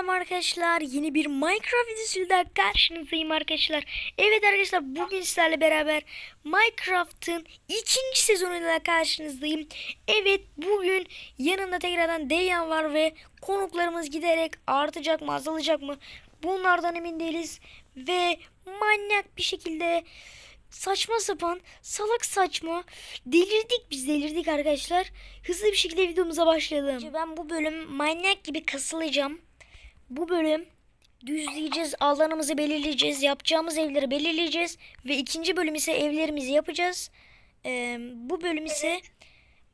Selam arkadaşlar. Yeni bir Minecraft videosuyla karşınızdayım arkadaşlar. Evet arkadaşlar bugün sizlerle beraber Minecraft'ın ikinci sezonuyla karşınızdayım. Evet bugün yanında tekrardan Deyan var ve konuklarımız giderek artacak mı azalacak mı bunlardan emin değiliz. Ve manyak bir şekilde saçma sapan salak saçma delirdik biz delirdik arkadaşlar. Hızlı bir şekilde videomuza başlayalım. Ben bu bölüm manyak gibi kasılacağım. Bu bölüm düzleyeceğiz, alanımızı belirleyeceğiz, yapacağımız evleri belirleyeceğiz ve ikinci bölüm ise evlerimizi yapacağız. Ee, bu bölüm ise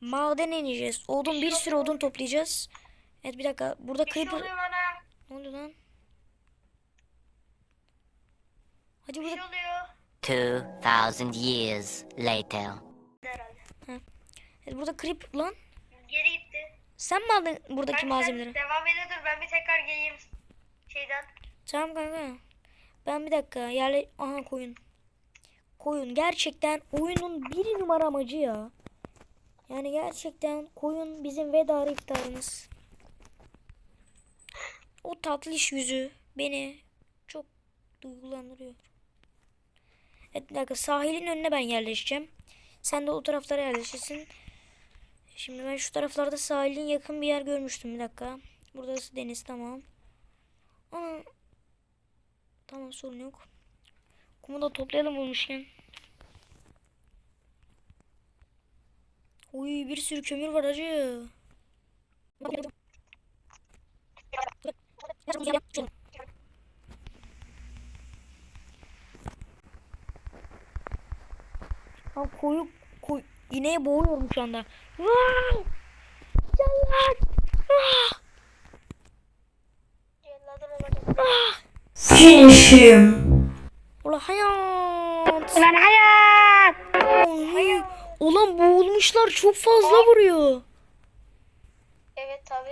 maden ineceğiz. Odun bir sürü odun toplayacağız. Evet bir dakika. Burada Bir şey creeper oluyor bana. ne oldu lan? Hadi burada şey oluyor. 2000 years later. Evet, burada creeper lan. Geri gitti. Sen mi aldın buradaki Ben malzemeleri? sen devam ede dur ben bir tekrar geleyim şeyden. Tamam kanka. Ben bir dakika yerle... Aha koyun. Koyun gerçekten oyunun bir numara amacı ya. Yani gerçekten koyun bizim veda iftarımız. O tatlış yüzü beni çok duygulandırıyor. Evet bir dakika sahilin önüne ben yerleşeceğim. Sen de o taraflara yerleşirsin. Şimdi ben şu taraflarda sahilin yakın bir yer görmüştüm bir dakika. Burası deniz tamam. Aa, Tamam sorun yok. Kumu da toplayalım bulmuşken. Uy bir sürü kömür var acı. Ha koyu koy ineğe boğuyorum şu anda. Vaa! Gel lan! Ah! Celladım olacak. Ah! Finishim. Ulan hayat. Ulan hayat. Ay, Ulan boğulmuşlar çok fazla vuruyor. Evet tabi.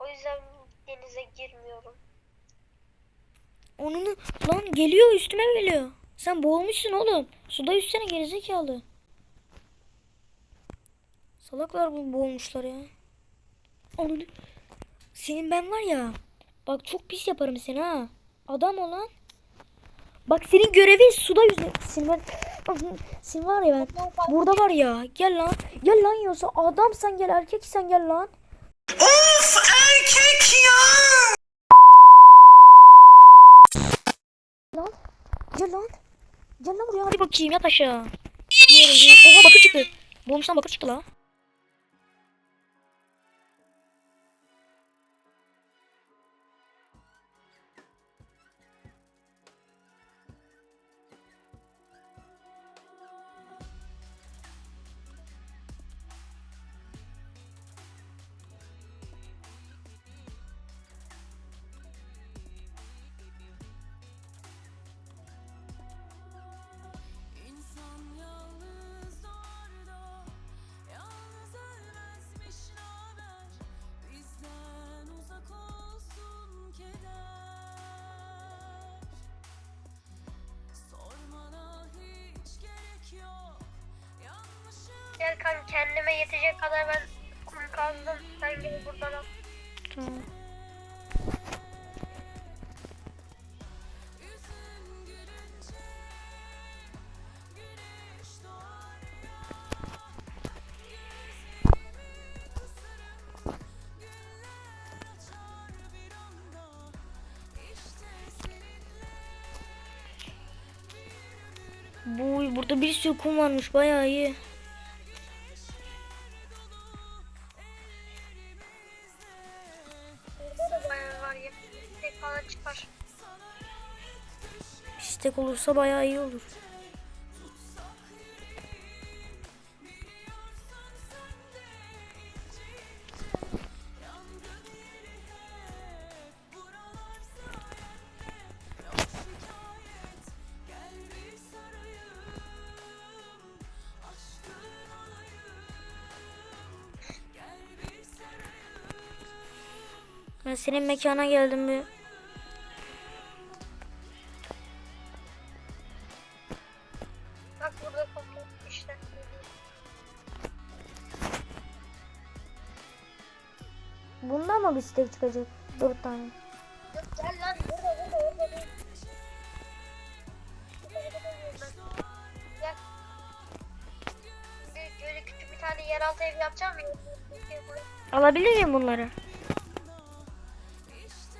O yüzden denize girmiyorum. Onun lan geliyor üstüme geliyor. Sen boğulmuşsun oğlum. Suda yüzsene gerizekalı. Salaklar bu boğulmuşlar ya. Onun senin ben var ya. Bak çok pis yaparım seni ha. Adam olan. Bak senin görevin suda yüzmek. Senin ben senin var ya ben. Burada var ya. Gel lan. Gel lan yiyorsa adam sen gel erkek sen gel lan. Of erkek ya. Lan. Gel lan. Gel lan buraya. Hadi bakayım yat aşağı. Oha bakır çıktı. Boğmuştan bakır çıktı la. Yanlışım Gel kan kendime yetecek kadar ben kum kazdım. Sen gibi buradan al. Tamam. Bu burada bir sürü kum varmış bayağı iyi. Olursa bayağı iyi olur. Senin mekana geldim bir. Mı bir steak çıkacak? Dört tane. Gel lan burada burada orada değil. Böyle küçük bir tane yeraltı ev yapacağım ya. Alabilir miyim bunları?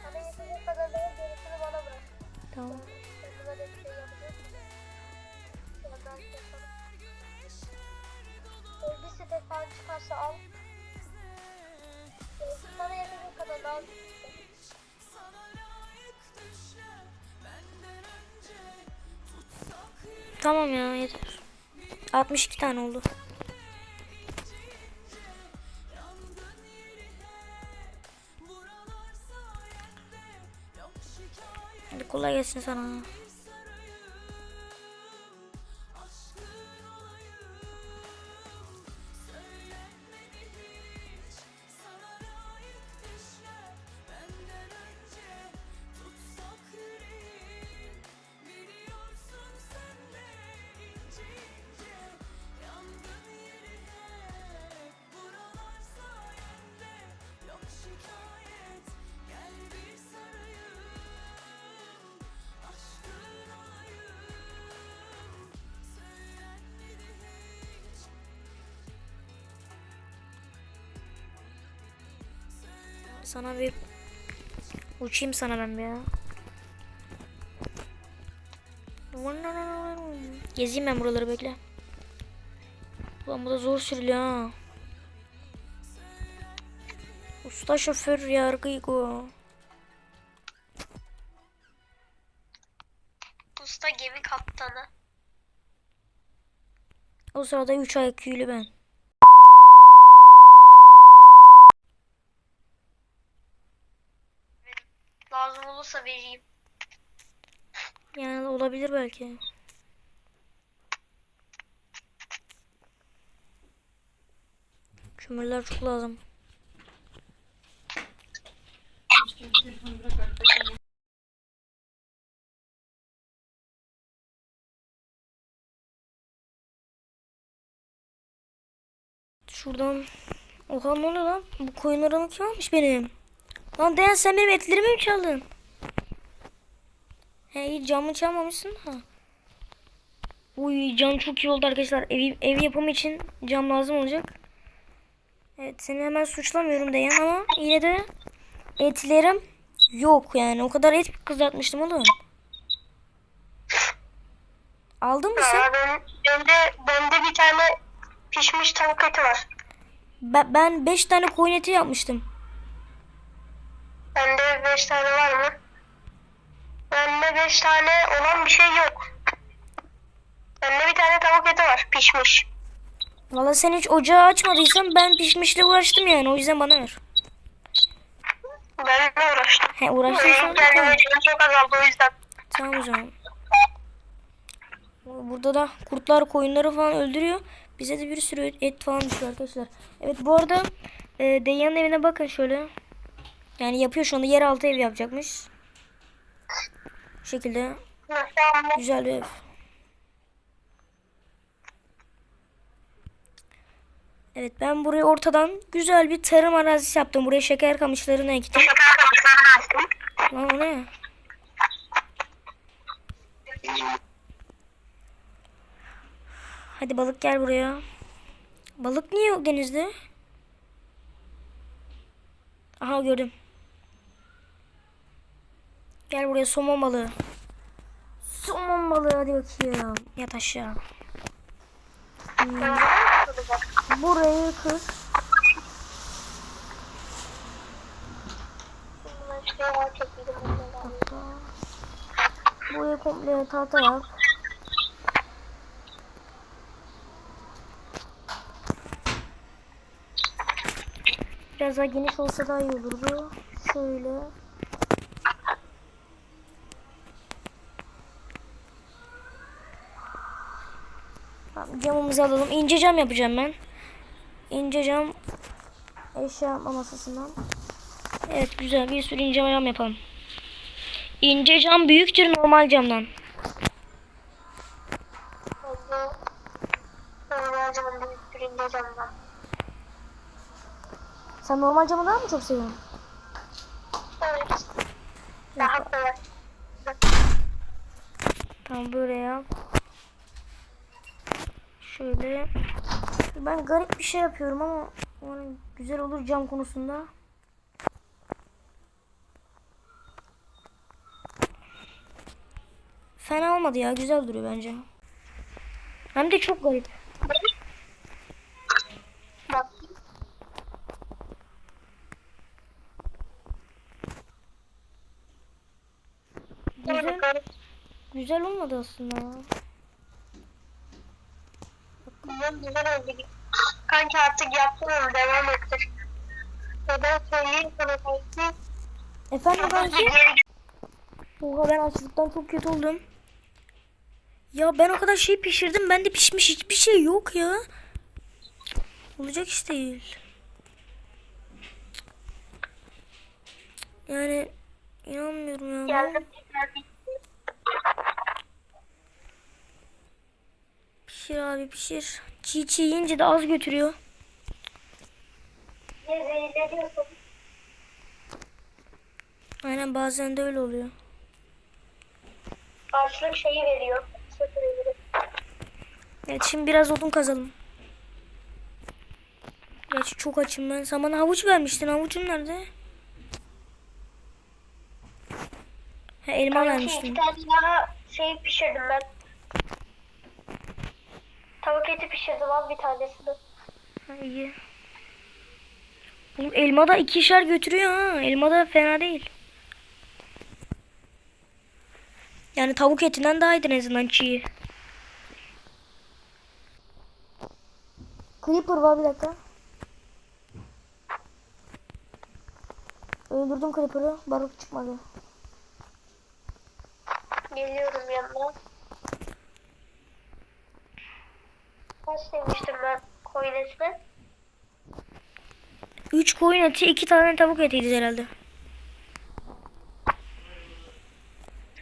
Sana yetecek kadar da gerisini bana bırak. Tamam. Bir site falan çıkarsa al. Sana yetecek kadar da al. Tamam ya yeter. 62 tane oldu. Hadi kolay gelsin sana. Sana bir uçayım sana ben bir ya. Gezeyim ben buraları bekle. Ulan bu da zor sürülüyor ha. Usta şoför yargıygo. Usta gemi kaptanı. O sırada 3 ay küylü ben. Vereyim. Yani olabilir belki. Kömürler çok lazım. Şuradan Oha ne oluyor lan? Bu koyunlarımı kim almış benim? Lan Dayan sen benim etlerimi mi çaldın? He iyi camı çalmamışsın ha. Uy cam çok iyi oldu arkadaşlar. Ev, ev yapımı için cam lazım olacak. Evet seni hemen suçlamıyorum Dayan ama yine de etlerim yok yani. O kadar et kızartmıştım oğlum. Aldın mı sen? Aa, ben, bende, bende bir tane pişmiş tavuk eti var. Ben, ben 5 tane koyun eti yapmıştım. Bende 5 tane var mı? Bende 5 tane olan bir şey yok. Bende bir tane tavuk eti var pişmiş. Valla sen hiç ocağı açmadıysan ben pişmişle uğraştım yani. O yüzden bana ver. Ben de uğraştım. He uğraştıysan Benim canım çok azaldı o yüzden. Tamam o zaman. Burada da kurtlar koyunları falan öldürüyor. Bize de bir sürü et falan düşüyor arkadaşlar. Evet bu arada e, Deyyan'ın evine bakın şöyle. Yani yapıyor şu anda yeraltı ev yapacakmış. Bu şekilde güzel bir ev. Evet ben buraya ortadan güzel bir tarım arazisi yaptım. Buraya şeker kamışlarını ektim. Lan o ne? Hadi balık gel buraya. Balık niye yok denizde? Aha gördüm. Gel buraya somon balığı. Somon balığı hadi bakayım. Yat aşağı. Hmm. Burayı kır. Buraya komple tahta yap. Biraz daha geniş olsa daha iyi olurdu. Şöyle. Tamam, camımızı alalım. İnce cam yapacağım ben. İnce cam eşya yapma masasından. Evet güzel bir sürü ince cam yapalım. İnce cam büyüktür normal camdan. Sen normal camı daha mı çok seviyorsun? Evet. Daha kolay. Böyle yap. Şöyle. Ben garip bir şey yapıyorum ama umarım güzel olur cam konusunda. Fena olmadı ya. Güzel duruyor bence. Hem de çok garip. Güzel, güzel olmadı aslında ya. Güzel oldu. Kanki artık onu devam ettir. Ve ben söyleyeyim sana kanki. Efendim? Geri Oha ben açlıktan çok kötü oldum. Ya ben o kadar şey pişirdim. Bende pişmiş hiçbir şey yok ya. Olacak iş değil. Yani inanmıyorum ya. geldim. Pişir abi pişir. Çiğ çiğ yiyince de az götürüyor. Aynen bazen de öyle oluyor. Karşılık şeyi veriyor. Evet şimdi biraz odun kazalım. Gerçi çok açım ben. Sen bana havuç vermiştin. Havucun nerede? Ha, elma Kanki vermiştin. iki tane daha şey pişirdim ben. Tavuk eti pişirdim al bir tanesini. Ha, iyi. Oğlum elma da ikişer götürüyor ha. Elma da fena değil. Yani tavuk etinden daha iyidir en azından çiğ. Creeper var bir dakika. Öldürdüm Creeper'ı. Barut çıkmadı. Geliyorum yanına. Kaç demiştim ben koyun etine? 3 koyun eti, 2 tane tavuk etiydi herhalde.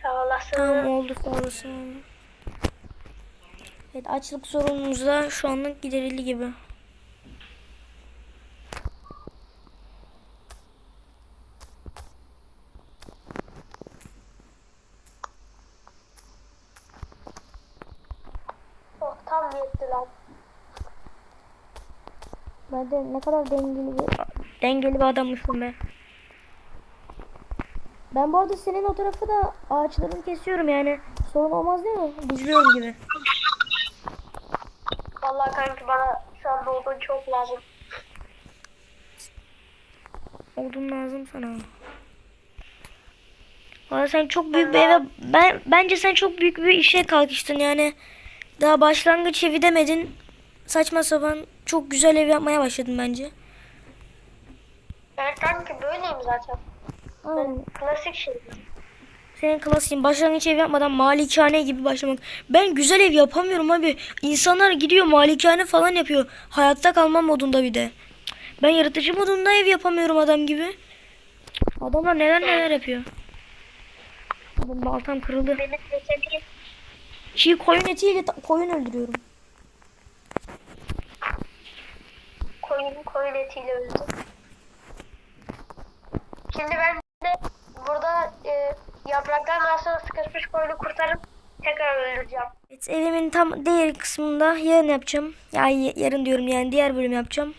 Sağ olasın. Tamam oldu sağ olasın. Evet açlık sorunumuz da şu anlık giderildi gibi. Oh tam yetti lan. Ben de ne kadar dengeli bir, dengeli bir adammışım ben. Ben bu arada senin o tarafı da ağaçlarını kesiyorum yani. Sorun olmaz değil mi? Düzlüyorum gibi. Vallahi kanki bana şu anda odun çok lazım. Odun lazım sana. Valla sen çok büyük bir eve... Ben, bence sen çok büyük bir işe kalkıştın yani. Daha başlangıç evi demedin. Saçma sapan çok güzel ev yapmaya başladın bence. Ben kanki böyleyim zaten. Klasik şey. Senin klasiğin başlangıç ev yapmadan malikane gibi başlamak. Ben güzel ev yapamıyorum abi. İnsanlar gidiyor malikane falan yapıyor. Hayatta kalmam modunda bir de. Ben yaratıcı modunda ev yapamıyorum adam gibi. Adamlar neler neler yapıyor. Benim baltam kırıldı. Çiğ koyun etiyle koyun öldürüyorum. koyun koyun etiyle öldü. Şimdi ben de burada e, yaprakların arasına sıkışmış koyunu kurtarıp tekrar öldüreceğim. Evet, evimin tam diğer kısmında yarın yapacağım. Yani yarın diyorum yani diğer bölüm yapacağım.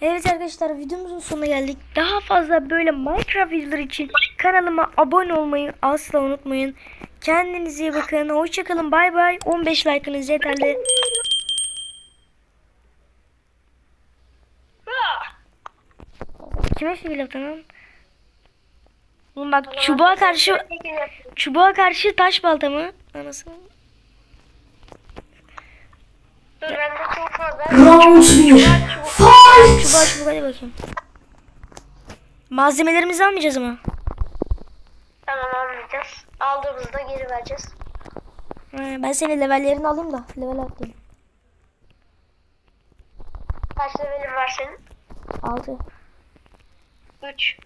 Evet arkadaşlar videomuzun sonuna geldik. Daha fazla böyle Minecraft videoları için kanalıma abone olmayı asla unutmayın. Kendinize iyi bakın. Hoşçakalın. Bay bay. 15 like'ınız yeterli. Kime şekil yaptın Oğlum bak çubuğa karşı çubuğa karşı taş balta mı? Anasını. Dur bende çok fazla. Round two. Fight! Çubuğa çubuğa hadi bakayım. Malzemelerimizi almayacağız ama. Tamam almayacağız. Aldığımızda geri vereceğiz. Ha, ben senin levellerini alayım da level atlayayım. Kaç levelin var senin? 6. 3.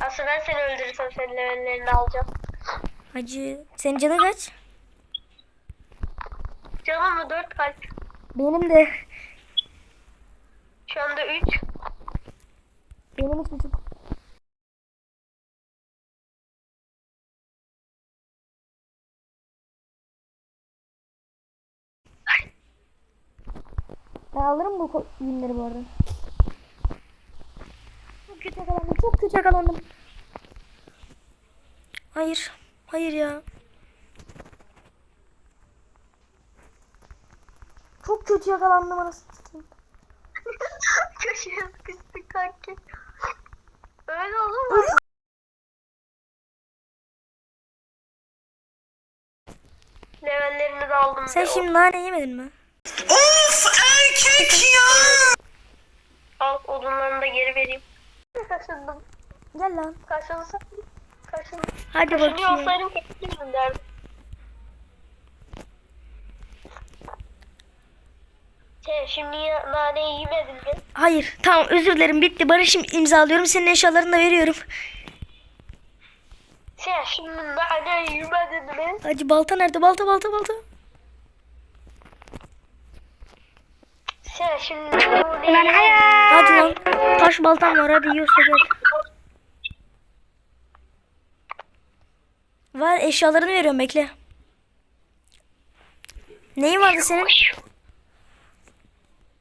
Aslında ben seni öldürürsem senin levellerini alacağım. Hacı senin canın kaç? Canım mı 4 kalp? Benim de Şu anda 3. Benim üç buçuk. Ben alırım bu ürünleri bu arada. Çok kötü yakalandım. Çok kötü yakalandım. Hayır. Hayır ya. Çok kötü yakalandım anasını satayım. Köşeye sıkıştık kanki. Öyle olur mu? Levellerini de aldım. Sen şimdi nane yemedin mi? Al odunlarını da geri vereyim. Kaşındım. Gel lan. Kaşınsın. Kaşındım. Hadi Kaşınıyor bakayım. olsaydım kesin derdim. Sen şimdi naneyi yemedin mi? Hayır. Tamam özür dilerim. Bitti. Barış'ım imzalıyorum. Senin eşyalarını da veriyorum. Sen şimdi naneyi yemedin mi? Hacı balta nerede? Balta balta balta. Şimdi Hadi lan. Taş baltam var. Hadi yiyorsa gel. Var eşyalarını veriyorum bekle. Neyin vardı senin?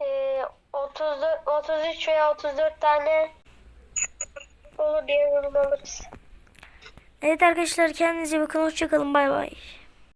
Ee, 34, 33 veya 34 tane olur diye yorum alırız. Evet arkadaşlar kendinize bakın. Hoşçakalın. Bay bay.